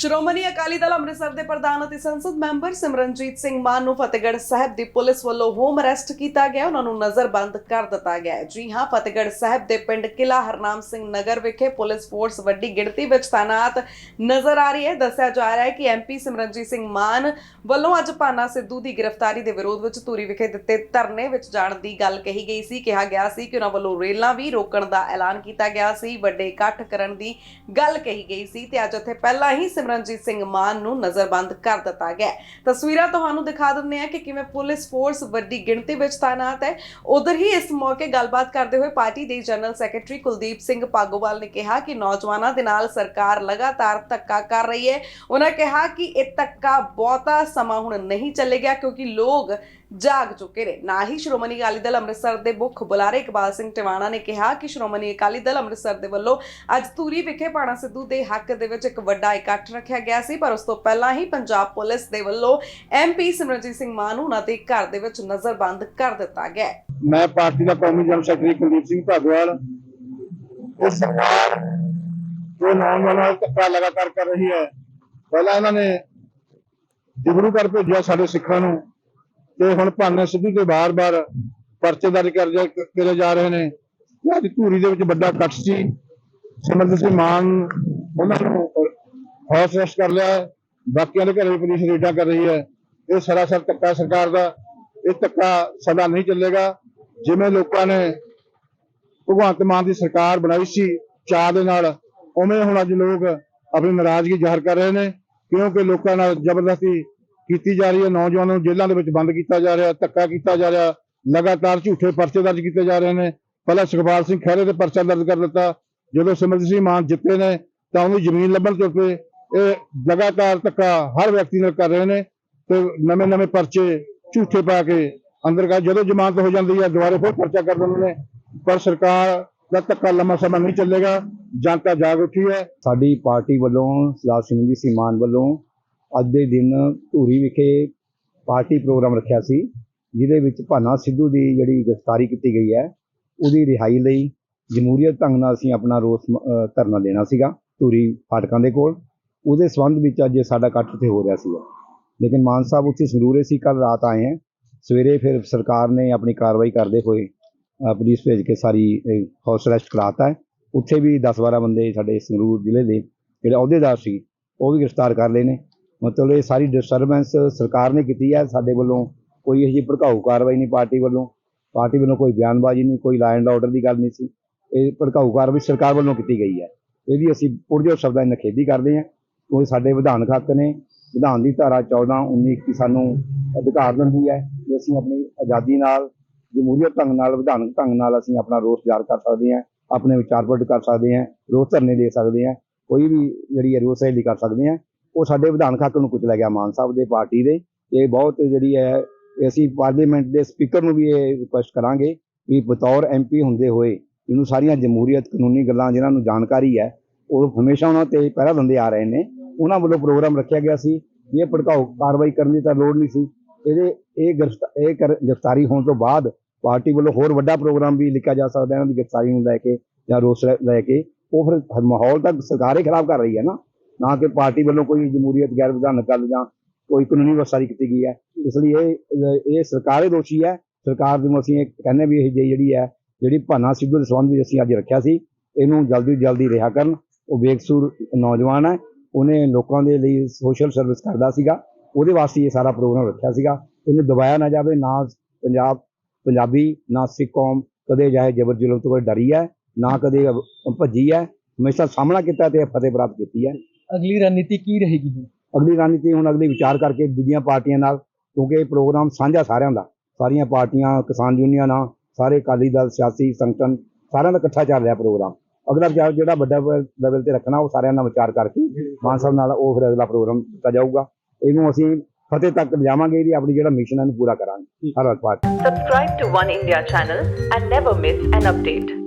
ਸ਼੍ਰੋਮਣੀ ਅਕਾਲੀ ਦਲ ਅੰਮ੍ਰਿਤਸਰ ਦੇ ਪ੍ਰਧਾਨ ਅਤੇ ਸੰਸਦ ਮੈਂਬਰ ਸਿਮਰਨਜੀਤ ਸਿੰਘ ਮਾਨ ਨੂੰ ਫਤਿਹਗੜ੍ਹ ਸਾਹਿਬ ਦੀ ਪੁਲਿਸ ਵੱਲੋਂ ਹੋਮ ਅਰੈਸਟ ਕੀਤਾ ਗਿਆ। ਉਹਨਾਂ ਨੂੰ ਨਜ਼ਰਬੰਦ ਕਰ ਦਿੱਤਾ ਗਿਆ ਹੈ। ਜੀ ਹਾਂ, ਫਤਿਹਗੜ੍ਹ ਸਾਹਿਬ ਦੇ ਪਿੰਡ ਕਿਲਾ ਹਰਨਾਮ ਸਿੰਘ ਨਗਰ ਵਿਖੇ ਪੁਲਿਸ ਫੋਰਸ ਵੱਡੀ ਗਿਣਤੀ ਵਿੱਚ ਤਾਇਨਾਤ ਨਜ਼ਰ ਆ ਰਹੀ ਹੈ। ਦੱਸਿਆ ਜਾ ਰਿਹਾ ਹੈ ਕਿ ਐਮਪੀ ਸਿਮਰਨਜੀਤ ਸਿੰਘ ਮਾਨ ਵੱਲੋਂ ਅੱਜ ਪਾਨਾ ਸਿੱਧੂ ਦੀ ਗ੍ਰਿਫਤਾਰੀ ਦੇ ਵਿਰੋਧ ਵਿੱਚ ਧੂਰੀ ਵਿਖੇ ਦਿੱਤੇ ਧਰਨੇ ਵਿੱਚ ਜਾਣ ਦੀ ਗੱਲ ਕਹੀ ਗਈ ਸੀ। ਕਿਹਾ ਗਿਆ ਸੀ ਕਿ ਉਹਨਾਂ ਵੱਲੋਂ ਰੇਲਾਂ ਵੀ ਰੋਕਣ ਦਾ ਐਲਾਨ ਕੀਤਾ ਗਿਆ ਸੀ। ਵੱਡੇ ਇਕੱਠ ਕਰਨ ਦੀ ਗੱਲ ਕਹੀ ਗਈ ਸੀ ਤੇ ਅੱਜ ਉੱਥੇ ਪਹਿਲਾਂ ਹੀ ਸਿਮਰਨਜੀਤ ਸਿੰਘ ਮਾਨ ਨੂੰ ਨਜ਼ਰਬੰਦ ਕਰ ਦਿੱਤਾ ਗਿਆ ਤਸਵੀਰਾਂ ਤੁਹਾਨੂੰ ਦਿਖਾ ਦਿੰਦੇ ਹਾਂ ਕਿ ਕਿਵੇਂ ਪੁਲਿਸ ਫੋਰਸ ਵੱਡੀ ਗਿਣਤੀ ਵਿੱਚ ਤਾਇਨਾਤ ਹੈ। ਉਧਰ ਹੀ ਇਸ ਮੌਕੇ ਗੱਲਬਾਤ ਕਰਦੇ ਹੋਏ ਪਾਰਟੀ ਦੇ ਜਨਰਲ ਸੈਕਟਰੀ ਕੁਲਦੀਪ ਸਿੰਘ ਪਾਗੋਵਾਲ ਨੇ ਕਿਹਾ ਕਿ ਨੌਜਵਾਨਾਂ ਦੇ ਨਾਲ ਸਰਕਾਰ ਲਗਾਤਾਰ ਧੱਕਾ ਕਰ ਰਹੀ ਹੈ। ਉਹਨਾਂ ਕਿਹਾ ਕਿ ਇਹ ਧੱਕਾ ਬਹੁਤਾ ਸਮਾਂ ਹੁਣ ਨਹੀਂ ਚੱਲੇਗਾ ਕਿਉਂਕਿ ਲੋਕ ਜਾਗ ਚੁੱਕੇ ਨੇ। ਨਾ ਹੀ ਸ਼੍ਰੋਮਣੀ ਅਕਾਲੀ ਦਲ ਅੰਮ੍ਰਿਤਸਰ ਦੇ ਮੁੱਖ ਬੁਲਾਰੇ ਇਕਬਾਲ ਸਿੰਘ ਟਿਵਾਣਾ ਨੇ ਕਿਹਾ ਕਿ ਸ਼੍ਰੋਮਣੀ ਅਕਾਲੀ ਦਲ ਅੰਮ੍ਰਿਤਸਰ ਦੇ ਵੱਲੋਂ ਅੱਜ ਧੂਰੀ ਵਿਖੇ ਪਾਣਾ ਸਿੱਧੂ ਦੇ ਹੱਕ ਦੇ ਵਿੱਚ ਇੱਕ ਵੱਡਾ ਇਕੱਠ ਰੱਖਿਆ ਗਿਆ ਸੀ, ਪਰ ਉਸ ਤੋਂ ਪਹਿਲਾਂ ਹੀ ਪੰਜਾਬ ਪੁਲਿਸ ਦੇ ਵੱਲੋਂ ਐਮਪੀ ਸਿਮਰਨਜੀਤ ਸਿੰਘ ਮਾਨ ਨੂੰ ਉਹਨਾਂ ਦੇ ਘਰ ਦੇ ਵਿੱਚ ਨਜ਼ਰਬੰਦ ਕਰ ਦਿੱਤਾ ਗਿਆ ਮੈਂ ਪਾਰਟੀ ਦਾ ਕੌਮੀ ਜਨਰਲ ਸੈਕਟਰੀ ਕੁਲਦੀਪ ਸਿੰਘ ਭਾਗਵਾਲ ਇਹ ਸਰਕਾਰ ਜੋ ਨੌਜਵਾਨਾਂ ਨਾਲ ਧੱਕਾ ਲਗਾਤਾਰ ਕਰ ਰਹੀ ਹੈ, ਪਹਿਲਾਂ ਇਹਨਾਂ ਨੇ ਡਿਬਰੂ ਕਰ ਭੇਜਿਆ ਸਾਡੇ ਸਿੱਖਾਂ ਨੂੰ। ਤੇ ਹੁਣ ਭਾਨਾ ਸਿੱਧੂ ਤੇ ਬਾਰ-ਬਾਰ ਪਰਚੇ ਦਰਜ ਕਰੇ ਜਾ ਰਹੇ ਨੇ। ਅੱਜ ਧੂਰੀ ਦੇ ਵਿੱਚ ਵੱਡਾ ਇਕੱਠ ਸੀ। ਸਿਮਰਜੀਤ ਸਿੰਘ ਮਾਨ ਉਹਨਾਂ ਨੂੰ ਹੌਸ ਕਰ ਲਿਆ। ਬਾਕੀਆਂ ਦੇ ਘਰੇ ਪੁਲਿਸ ਰੇਡਾਂ ਕਰ ਰਹੀ ਹੈ। ਇਹ ਸਰਾਸਰ ਧੱਕਾ ਸਰਕਾਰ ਦਾ। ਇਹ ਧੱਕਾ ਸਦਾ ਨਹੀਂ ਚੱਲੇਗਾ। ਜਿਵੇਂ ਲੋਕਾਂ ਨੇ ਭਗਵੰਤ ਮਾਨ ਦੀ ਸਰਕਾਰ ਬਣਾਈ ਸੀ ਚਾਹ ਦੇ ਨਾਲ, ਉਵੇਂ ਹੁਣ ਅੱਜ ਲੋਕ ਆਪਣੀ ਨਾਰਾਜ਼ਗੀ ਜ਼ਾਹਰ ਕਰ ਰਹੇ ਨੇ। ਕਿਉਂਕਿ ਲੋਕਾਂ ਨਾਲ ਜ਼ਬਰਦਸਤੀ ਕੀਤੀ ਜਾ ਰਹੀ ਹੈ। ਨੌਜਵਾਨਾਂ ਨੂੰ ਜੇਲ੍ਹਾਂ ਦੇ ਵਿੱਚ ਬੰਦ ਕੀਤਾ ਜਾ ਰਿਹਾ, ਧੱਕਾ ਕੀਤਾ ਜਾ ਰਿਹਾ, ਲਗਾਤਾਰ ਝੂਠੇ ਪਰਚੇ ਦਰਜ ਕੀਤੇ ਜਾ ਰਹੇ ਨੇ। ਪਹਿਲਾਂ ਸੁਖਪਾਲ ਸਿੰਘ ਖਹਿਰੇ ਤੇ ਪਰਚਾ ਦਰਜ ਕਰ ਦਿੱਤਾ। ਜਦੋਂ ਸਿਮਰਜੀਤ ਸਿੰਘ ਮਾਨ ਜਿੱਤੇ ਨੇ, ਤਾਂ ਉਹਨੂੰ ਜ਼ਮੀਨ ਲੱਭਣ ਤੋਂ ਪਏ ਇਹ ਲਗਾਤਾਰ ਧੱਕਾ ਹਰ ਵਿਅਕਤੀ ਨਾਲ ਕਰ ਰਹੇ ਨੇ ਤੇ ਨਵੇਂ ਨਵੇਂ ਪਰਚੇ ਝੂਠੇ ਪਾ ਕੇ ਅੰਦਰ ਕਰ ਜਦੋਂ ਜ਼ਮਾਨਤ ਹੋ ਜਾਂਦੀ ਹੈ, ਦੁਬਾਰੇ ਫਿਰ ਪਰਚਾ ਕਰ ਦਿੰਦੇ ਨੇ। ਪਰ ਸਰਕਾਰ ਦਾ ਧੱਕਾ ਲੰਮਾ ਸਮਾਂ ਨਹੀਂ ਚੱਲੇਗਾ। ਜਨਤਾ ਜਾਗ ਉੱਠੀ ਹੈ। ਸਾਡੀ ਪਾਰਟੀ ਵੱਲੋਂ ਸਰਦਾਰ ਸਿਮਰਜੀਤ ਸਿੰਘ ਮਾਨ ਵੱਲੋਂ ਅੱਜ ਦੇ ਦਿਨ ਧੂਰੀ ਵਿਖੇ ਪਾਰਟੀ ਪ੍ਰੋਗਰਾਮ ਰੱਖਿਆ ਸੀ, ਜਿਹਦੇ ਵਿੱਚ ਭਾਨਾ ਸਿੱਧੂ ਦੀ ਜਿਹੜੀ ਗ੍ਰਿਫਤਾਰੀ ਕੀਤੀ ਗਈ ਹੈ, ਉਹਦੀ ਰਿਹਾਈ ਲਈ ਜਮਹੂਰੀਅਤ ਢੰਗ ਨਾਲ ਅਸੀਂ ਆਪਣਾ ਰੋਸ ਧਰਨਾ ਦੇਣਾ ਸੀਗਾ ਧੂਰੀ ਫਾਟਕਾਂ ਦੇ ਕੋਲ। ਉਹਦੇ ਸੰਬੰਧ ਵਿੱਚ ਅੱਜ ਸਾਡਾ ਇਕੱਠ ਉੱਥੇ ਹੋ ਰਿਹਾ ਸੀਗਾ। ਲੇਕਿਨ ਮਾਨ ਸਾਹਿਬ ਉੱਥੇ ਸਰੂਰੇ ਸੀ ਕੱਲ ਰਾਤ ਆਏ ਹੈ। ਸਵੇਰੇ ਫਿਰ ਸਰਕਾਰ ਨੇ ਆਪਣੀ ਕਾਰਵਾਈ ਕਰਦੇ ਹੋਏ ਪੁਲਿਸ ਭੇਜ ਕੇ ਸਾਰੀ ਹਾਊਸ ਅਰੈਸਟ ਕਰਾਤਾ ਹੈ। ਉੱਥੇ ਵੀ 10-12 ਬੰਦੇ ਸਾਡੇ ਸੰਗਰੂਰ ਜ਼ਿਲ੍ਹੇ ਦੇ ਜਿਹੜੇ ਅਹੁਦੇਦਾਰ ਸੀ, ਉਹ ਵੀ ਗ੍ਰਿਫਤਾਰ ਕਰ ਲਏ ਨੇ। ਮਤਲਬ ਇਹ ਸਾਰੀ ਡਿਸਟਰਬੈਂਸ ਸਰਕਾਰ ਨੇ ਕੀਤੀ ਹੈ, ਸਾਡੇ ਵੱਲੋਂ ਕੋਈ ਇਹੋ ਜਿਹੀ ਭੜਕਾਊ ਕਾਰਵਾਈ ਨਹੀਂ ਪਾਰਟੀ ਵੱਲੋਂ ਪਾਰਟੀ ਵੱਲੋਂ ਕੋਈ ਬਿਆਨਬਾਜ਼ੀ ਨਹੀਂ, ਕੋਈ ਲਾਅ ਐਂਡ ਆਰਡਰ ਦੀ ਗੱਲ ਨਹੀਂ ਸੀ, ਇਹ ਭੜਕਾਊ ਕਾਰਵਾਈ ਸਰਕਾਰ ਵੱਲੋਂ ਕੀਤੀ ਗਈ ਹੈ। ਇਹਦੀ ਅਸੀਂ ਪੁਰਜੋਰ ਸ਼ਬਦਾਂ ਦੀ ਨਿਖੇਧੀ ਕਰਦੇ ਹਾਂ ਕੋਈ ਸਾਡੇ ਵਿਧਾਨ ਹੱਕ ਨੇ, ਵਿਧਾਨ ਦੀ ਧਾਰਾ 14 19 ਕੀ ਸਾਨੂੰ ਅਧਿਕਾਰ ਦਿੰਦੀ ਹੈ ਕਿ ਅਸੀਂ ਆਪਣੀ ਆਜ਼ਾਦੀ ਨਾਲ, ਜਮਹੂਰੀਅਤ ਢੰਗ ਨਾਲ, ਵਿਧਾਨਕ ਢੰਗ ਨਾਲ ਅਸੀਂ ਆਪਣਾ ਰੋਸ ਜ਼ਾਹਰ ਕਰ ਸਕਦੇ ਹਾਂ, ਆਪਣੇ ਵਿਚਾਰ ਪ੍ਰਗਟ ਕਰ ਸਕਦੇ ਹਾਂ, ਰੋਸ ਧਰਨੇ ਦੇ ਸਕਦੇ ਹਾਂ, ਕੋਈ ਵੀ ਜਿਹੜੀ ਹੈ ਰੋਸ ਰੈਲੀ ਕਰ ਸਕਦੇ ਹਾਂ। ਉਹ ਸਾਡੇ ਵਿਧਾਨ ਹੱਕ ਨੂੰ ਕੁਚਲਿਆ ਗਿਆ ਮਾਨ ਸਾਹਿਬ ਦੇ ਪਾਰਟੀ ਦੇ। ਇਹ ਬਹੁਤ ਜਿਹੜੀ ਹੈ ਅਸੀਂ ਪਾਰਲੀਮੈਂਟ ਦੇ ਸਪੀਕਰ ਨੂੰ ਵੀ ਇਹ ਰਿਕੁਐਸਟ ਕਰਾਂਗੇ ਵੀ ਬਤੌਰ ਐਮਪੀ ਹੁੰਦੇ ਹੋਏ ਇਹਨੂੰ ਸਾਰੀਆਂ ਜਮਹੂਰੀਅਤ ਕਾਨੂੰਨੀ ਗੱਲਾਂ ਜਿਨ੍ਹਾਂ ਨੂੰ ਜਾਣਕਾਰੀ ਹੈ, ਉਹ ਹਮੇਸ਼ਾ ਉਹਨਾਂ ਤੇ ਪਹਿਰਾ ਦਿੰਦੇ ਆ ਰਹੇ ਨੇ। ਉਹਨਾਂ ਵੱਲੋਂ ਪ੍ਰੋਗਰਾਮ ਰੱਖਿਆ ਗਿਆ ਸੀ ਇਹ ਭੜਕਾਊ ਕਾਰਵਾਈ ਕਰਨ ਦੀ ਤਾਂ ਲੋੜ ਨਹੀਂ ਸੀ। ਇਹਦੇ ਇਹ ਗ੍ਰਿਫਤਾ- ਇਹ ਕਰ- ਗ੍ਰਿਫਤਾਰੀ ਹੋਣ ਤੋਂ ਬਾਅਦ ਪਾਰਟੀ ਵੱਲੋਂ ਹੋਰ ਵੱਡਾ ਪ੍ਰੋਗਰਾਮ ਵੀ ਲਿਖਿਆ ਜਾ ਸਕਦਾ ਹੈ, ਇਹਨਾਂ ਦੀ ਗ੍ਰਿਫਤਾਰੀ ਨੂੰ ਲੈ ਕੇ ਜਾਂ ਰੋਸ ਲੈ- ਲੈ ਕੇ। ਉਹ ਫਿਰ ਮਾਹੌਲ ਤਾਂ ਸਰਕਾਰ ਹੀ ਖਰਾਬ ਕਰ ਰਹੀ ਹੈ ਨਾ। ਨਾ ਕਿ ਪਾਰਟੀ ਵੱਲੋਂ ਕੋਈ ਜਮਹੂਰੀਅਤ, ਗੈਰ ਵਿਧਾਨਕ ਗੱਲ ਜਾਂ ਕੋਈ ਕਾਨੂੰਨੀ ਵਸਾਰੀ ਕੀਤੀ ਗਈ ਹੈ। ਇਸ ਲਈ ਇਹ ਇਹ ਸਰਕਾਰ ਹੀ ਦੋਸ਼ੀ ਹੈ। ਸਰਕਾਰ ਨੂੰ ਅਸੀਂ ਇਹ ਕਹਿੰਦੇ ਵੀ ਇਹ ਜਿਹੜੀ ਹੈ, ਜਿਹੜੀ ਭਾਨਾ ਸਿੱਧੂ ਦੇ ਸੰਬੰਧ ਵਿੱਚ ਅਸੀਂ ਅੱਜ ਰੱਖਿਆ ਸੀ, ਇਹਨੂੰ ਜਲਦੀ ਤੋਂ ਜਲਦੀ ਰਿਹਾ ਕਰਨ। ਉਹ ਬੇਕਸੂਰ ਨੌਜਵਾਨ ਹੈ। ਉਹਨੇ ਲੋਕਾਂ ਦੇ ਲਈ ਸੋਸ਼ਲ ਸਰਵਿਸ ਕਰਦਾ ਸੀਗਾ। ਉਹਦੇ ਵਾਸਤੇ ਇਹ ਸਾਰਾ ਪ੍ਰੋਗਰਾਮ ਰੱਖਿਆ ਸੀਗਾ। ਇਹਨੂੰ ਦਬਾਇਆ ਨਾ ਜਾਵੇ, ਨਾ ਪੰਜਾਬ, ਪੰਜਾਬੀ, ਨਾ ਸਿੱਖ ਕੌਮ ਕਦੇ ਜਾਏ ਜਬਰ ਜ਼ੁਲਮ ਤੋਂ ਕੋਈ ਡਰੀ ਹੈ, ਨਾ ਕਦੇ ਭੱਜੀ ਹੈ। ਹਮੇਸ਼ਾ ਸਾਹਮਣਾ ਕੀਤਾ ਤੇ ਫਤਿਹ ਪ੍ਰਾਪਤ ਕੀਤੀ ਹੈ। ਅਗਲੀ ਰਣਨੀਤੀ ਕੀ ਰਹੇਗੀ ਹੁਣ? ਅਗਲੀ ਰਣਨੀਤੀ ਹੁਣ ਅਗਲੀ ਵਿਚਾਰ ਕਰਕੇ ਦੂਜੀਆਂ ਪਾਰਟੀਆਂ ਨਾਲ ਕਿਉਂਕਿ ਇਹ ਪ੍ਰੋਗਰਾਮ ਸਾਂਝਾ ਸਾਰਿਆਂ ਦਾ। ਸਾਰੀਆਂ ਪਾਰਟੀਆਂ ਕਿਸਾਨ ਯੂਨੀਅਨਾਂ ਸਾਰੇ ਅਕਾਲੀ ਦਲ ਸਿਆਸੀ ਸੰਗਠਨ ਸਾਰਿਆਂ ਦਾ ਇਕੱਠਾ ਚੱਲ ਰਿਹਾ ਪ੍ਰੋਗਰਾਮ। ਅਗਲਾ ਵਿਚਾਰ ਜਿਹੜਾ ਵੱਡਾ ਲੈਵਲ ਤੇ ਰੱਖਣਾ ਉਹ ਸਾਰਿਆਂ ਨਾਲ ਵਿਚਾਰ ਕਰਕੇ ਮਾਨ ਸਾਹਿਬ ਨਾਲ ਉਹ ਫਿਰ ਅਗਲਾ ਪ੍ਰੋਗਰਾਮ ਕੀਤਾ ਜਾਊਗਾ। ਇਹਨੂੰ ਅਸੀਂ ਫਤਿਹ ਤੱਕ ਲਿਜਾਵਾਂਗੇ ਇਹਦੀ ਆਪਣੀ ਜਿਹੜਾ ਮਿਸ਼ਨ ਹੈ ਇਹਨੂੰ ਪੂਰਾ ਕਰਾਂਗੇ। ਹਰ party Subscribe to One India channel and never miss an update.